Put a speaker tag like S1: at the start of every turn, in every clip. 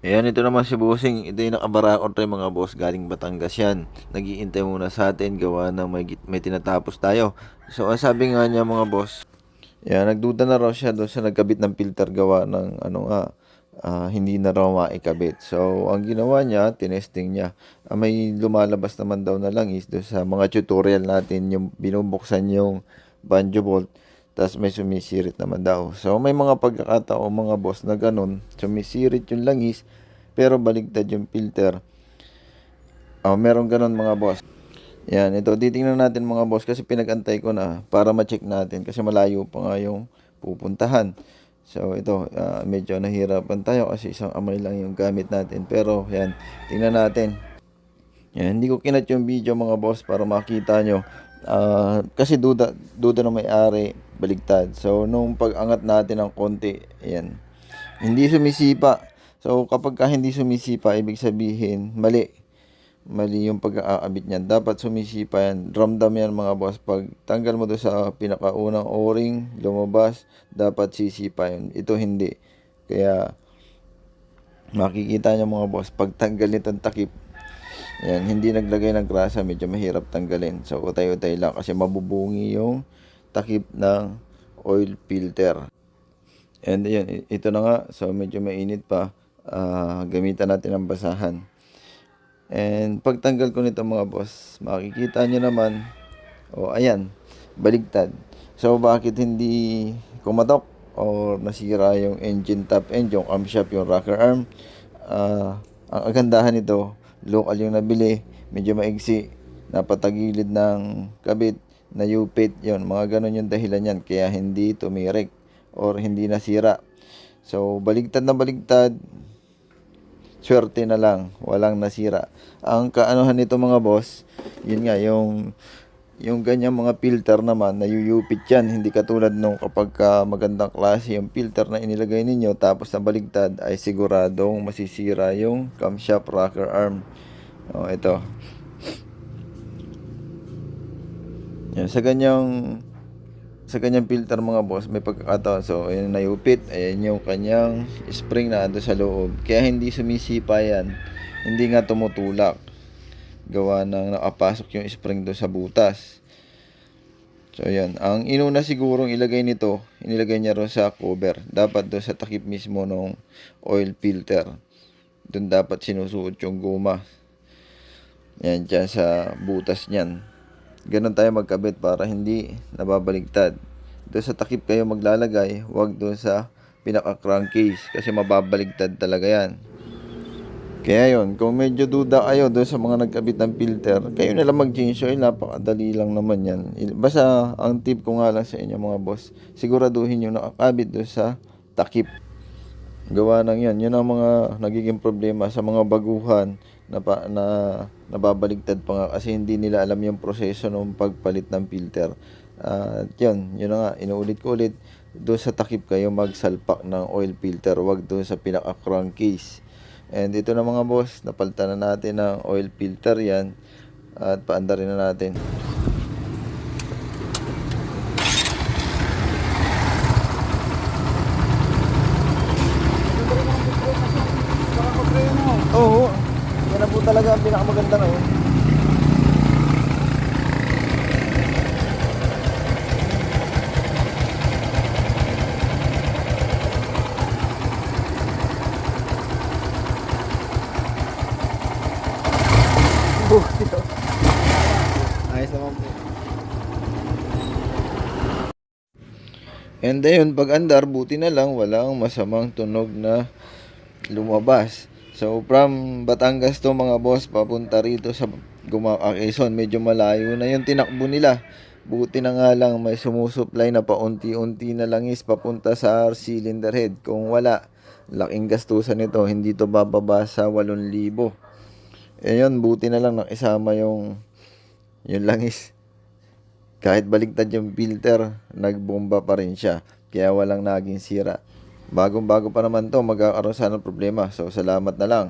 S1: Ayan, ito naman si Bossing. Ito yung nakabarakon tayo mga boss. Galing Batangas yan. Nagiintay muna sa atin. Gawa ng may, may tinatapos tayo. So, ang sabi nga niya mga boss. Ayan, nagduda na raw siya doon sa nagkabit ng filter gawa ng ano nga. ah, hindi na raw maikabit. So, ang ginawa niya, tinesting niya. Ah, may lumalabas naman daw na lang is doon sa mga tutorial natin yung binubuksan yung banjo bolt tapos may sumisirit naman daw. So may mga pagkakataon mga boss na ganun, sumisirit yung langis pero baligtad yung filter. Oh, meron ganun mga boss. Yan, ito titingnan natin mga boss kasi pinagantay ko na para ma-check natin kasi malayo pa nga yung pupuntahan. So ito, ah, medyo nahirapan tayo kasi isang amay lang yung gamit natin. Pero yan, tingnan natin. Yan, hindi ko kinat yung video mga boss para makita nyo. Ah, kasi duda, duda na may-ari, baligtad. So, nung pag-angat natin ng konti, yan. Hindi sumisipa. So, kapag ka hindi sumisipa, ibig sabihin, mali. Mali yung pag-aabit niyan. Dapat sumisipa yan. Ramdam yan mga boss. Pag tanggal mo doon sa pinakaunang o-ring, lumabas, dapat sisipa yun. Ito hindi. Kaya, makikita niyo mga boss, pag tanggal nitong takip, yan, hindi naglagay ng grasa, medyo mahirap tanggalin. So, utay-utay lang kasi mabubungi yung takip ng oil filter. And yun, i- ito na nga. So, medyo mainit pa. Ah, gamitan natin ang basahan. And pagtanggal ko nito mga boss, makikita nyo naman, o ayan, baligtad. So, bakit hindi kumatok or nasira yung engine top end, yung camshaft, yung rocker arm? Ah, ang agandahan nito, local yung nabili, medyo maigsi, napatagilid ng kabit, na upit, yon mga ganun yung dahilan yan, kaya hindi tumirik or hindi nasira. So, baligtad na baligtad, swerte na lang, walang nasira. Ang kaanohan nito mga boss, yun nga, yung yung ganyang mga filter naman, nayuyupit yan. Hindi katulad nung kapag ka magandang klase yung filter na inilagay ninyo, tapos nabaligtad, ay siguradong masisira yung camshaft rocker arm. O, ito. Yan, sa ganyang sa kanyang filter mga boss, may pagkakataon. So, ayun nayupit. Ayan yung kanyang spring na ando sa loob. Kaya hindi sumisipa yan. Hindi nga tumutulak. Gawa ng nakapasok yung spring doon sa butas. So, yan. Ang inuna sigurong ilagay nito, inilagay niya ron sa cover. Dapat doon sa takip mismo ng oil filter. Doon dapat sinusuot yung guma. Yan, dyan sa butas niyan. Ganon tayo magkabit para hindi nababaligtad. Doon sa takip kayo maglalagay, huwag doon sa pinaka-crankcase kasi mababaligtad talaga yan. Kaya yon kung medyo duda kayo doon sa mga nagkabit ng filter, kayo na lang mag-change oil, napakadali lang naman yan. Basta ang tip ko nga lang sa inyo mga boss, siguraduhin yung nakakabit doon sa takip. Gawa ng yan, yun ang mga nagiging problema sa mga baguhan na, pa, na nababaligtad pa nga kasi hindi nila alam yung proseso ng pagpalit ng filter. At yun, yun na nga, inuulit ko ulit, doon sa takip kayo magsalpak ng oil filter, wag doon sa pinaka-crankcase. And ito na mga boss, napalitan na natin ng oil filter yan at paandarin na natin. Oo, yan na po talaga ang pinakamaganda na oh. Ayos naman po. And ayun, pag andar, buti na lang, walang masamang tunog na lumabas. So, from Batangas to mga boss, papunta rito sa Gumaca, Quezon. Medyo malayo na yung tinakbo nila. Buti na nga lang may sumusupply na paunti-unti na langis papunta sa cylinder head. Kung wala, laking gastusan nito. Hindi to bababa sa 8,000. Eh yun, buti na lang nakisama yung yung langis. Kahit baligtad yung filter, nagbomba pa rin siya. Kaya walang naging sira. Bagong bago pa naman to, magkakaroon sana ng problema. So, salamat na lang.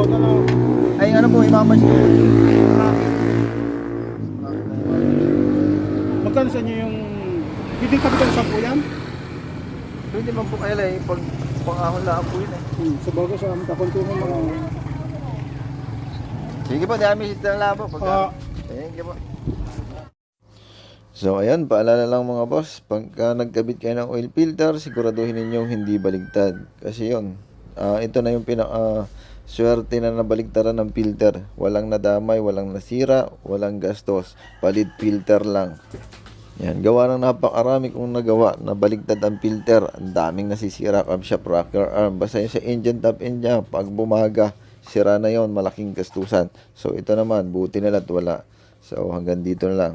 S2: Ano?
S1: Ay, ano po, imamas
S2: Magkano sa inyo yung... Pwede kapitan sa po yan?
S1: Pwede man po kayo lang, pag pangahon lang po yun eh.
S2: Hmm, sa bagay sa amin, kakunti mo mga...
S1: Sige po, dami si Labo. Pag
S2: Ah.
S1: Thank you po. So ayan, paalala lang mga boss, pagka nagkabit kayo ng oil filter, siguraduhin ninyong hindi baligtad. Kasi yun, ah, ito na yung pinaka swerte na nabaligtaran ng filter. Walang nadamay, walang nasira, walang gastos. Palit filter lang. Yan, gawa ng napakarami kong nagawa na baligtad ang filter. Ang daming nasisira camshaft rocker arm. Basta yung sa engine top end niya, pag bumaga, sira na yon malaking gastusan. So ito naman, buti na lang wala. So hanggang dito na lang.